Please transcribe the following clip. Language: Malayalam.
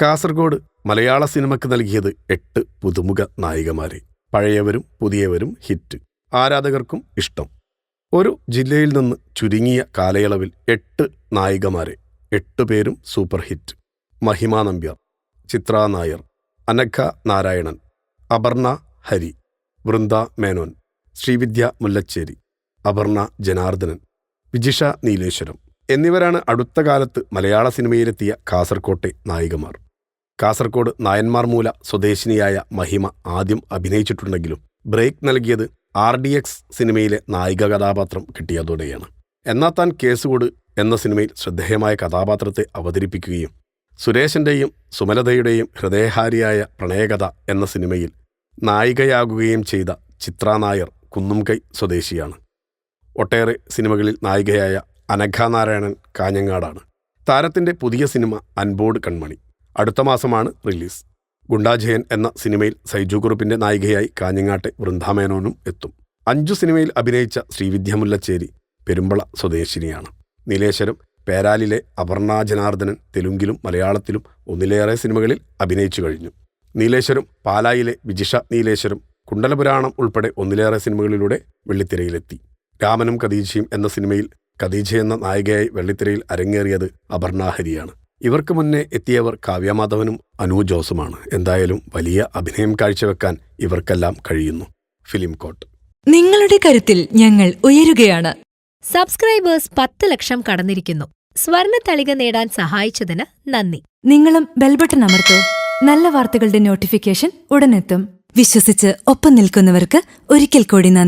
കാസർഗോഡ് മലയാള സിനിമയ്ക്ക് നൽകിയത് എട്ട് പുതുമുഖ നായികമാരെ. പഴയവരും പുതിയവരും ഹിറ്റ്. ആരാധകർക്കും ഇഷ്ടം. ഒരു ജില്ലയിൽ നിന്ന് ചുരുങ്ങിയ കാലയളവിൽ എട്ട് നായികമാരെ. എട്ട് പേരും സൂപ്പർ ഹിറ്റ്. മഹിമ നമ്പ്യാർ ചിത്ര നായർ അനഘ നാരായണൻ അപർണ ഹരി വൃന്ദ മേനോൻ ശ്രീവിദ്യ മുല്ലച്ചേരി അപർണ ജനാർദ്ദനൻ വിജിഷ നീലേശ്വരം എന്നിവരാണ് അടുത്ത കാലത്ത് മലയാള സിനിമയിലെത്തിയ കാസർകോട്ടെ നായികമാർ. കാസർകോട് നായന്മാർ മൂല സ്വദേശിനിയായ മഹിമ ആദ്യം അഭിനയിച്ചിട്ടുണ്ടെങ്കിലും ബ്രേക്ക് നൽകിയത് ആർ ഡി എക്സ് സിനിമയിലെ നായിക കഥാപാത്രം കിട്ടിയതോടെയാണ്. എന്നാ താൻ കേസുകൊട് എന്ന സിനിമയിൽ ശ്രദ്ധേയമായ കഥാപാത്രത്തെ അവതരിപ്പിക്കുകയും സുരേഷിന്റെയും സുമലതയുടെയും ഹൃദയഹാരിയായ പ്രണയകഥ എന്ന സിനിമയിൽ നായികയാകുകയും ചെയ്ത ചിത്ര നായർ കുന്നുംകൈ സ്വദേശിയാണ്. ഒട്ടേറെ സിനിമകളിൽ നായികയായ അനഘ നാരായണൻ കാഞ്ഞങ്ങാടാണ്. താരത്തിന്റെ പുതിയ സിനിമ അൻബോർഡ് കൺമണി. അടുത്ത മാസമാണ് റിലീസ്. ഗുണ്ടാജയൻ എന്ന സിനിമയിൽ സൈജു കുറുപ്പിന്റെ നായികയായി കാഞ്ഞങ്ങാട്ടെ വൃന്ദാമേനോനും എത്തും. അഞ്ചു സിനിമയിൽ അഭിനയിച്ച ശ്രീവിദ്യ മുല്ലച്ചേരി പെരുമ്പള സ്വദേശിനിയാണ്. നീലേശ്വരം പേരാലിലെ അപർണ ജനാർദ്ദനൻ തെലുങ്കിലും മലയാളത്തിലും ഒന്നിലേറെ സിനിമകളിൽ അഭിനയിച്ചു കഴിഞ്ഞു. നീലേശ്വരം പാലായിലെ വിജിഷ നീലേശ്വരം കുണ്ടലപുരാണം ഉൾപ്പെടെ ഒന്നിലേറെ സിനിമകളിലൂടെ വെള്ളിത്തിരയിലെത്തി. രാമനും ഖദീജയും എന്ന സിനിമയിൽ ഖദീജ എന്ന നായികയായി വെള്ളിത്തിരയിൽ അരങ്ങേറിയത് അപർണാഹരിയാണ് ഇവർക്ക് മുന്നേ എത്തിയവർ കാവ്യമാധവനും അനു ജോസുമാണ്. എന്തായാലും വലിയ അഭിനയം കാഴ്ചവെക്കാൻ ഇവർക്കെല്ലാം കഴിയുന്നു. ഫിലിം കോട്ട്. നിങ്ങളുടെ കരുത്തിൽ ഞങ്ങൾ ഉയരുകയാണ്. സബ്സ്ക്രൈബേഴ്സ് പത്ത് ലക്ഷം കടന്നിരിക്കുന്നു. സ്വർണ തളിക നേടാൻ സഹായിച്ചതിന് നന്ദി. നിങ്ങളും ബെൽബട്ടൺ അമർത്തോ. നല്ല വാർത്തകളുടെ നോട്ടിഫിക്കേഷൻ ഉടനെത്തും. വിശ്വസിച്ച് ഒപ്പം നിൽക്കുന്നവർക്ക് ഒരിക്കൽ കൂടി നന്ദി.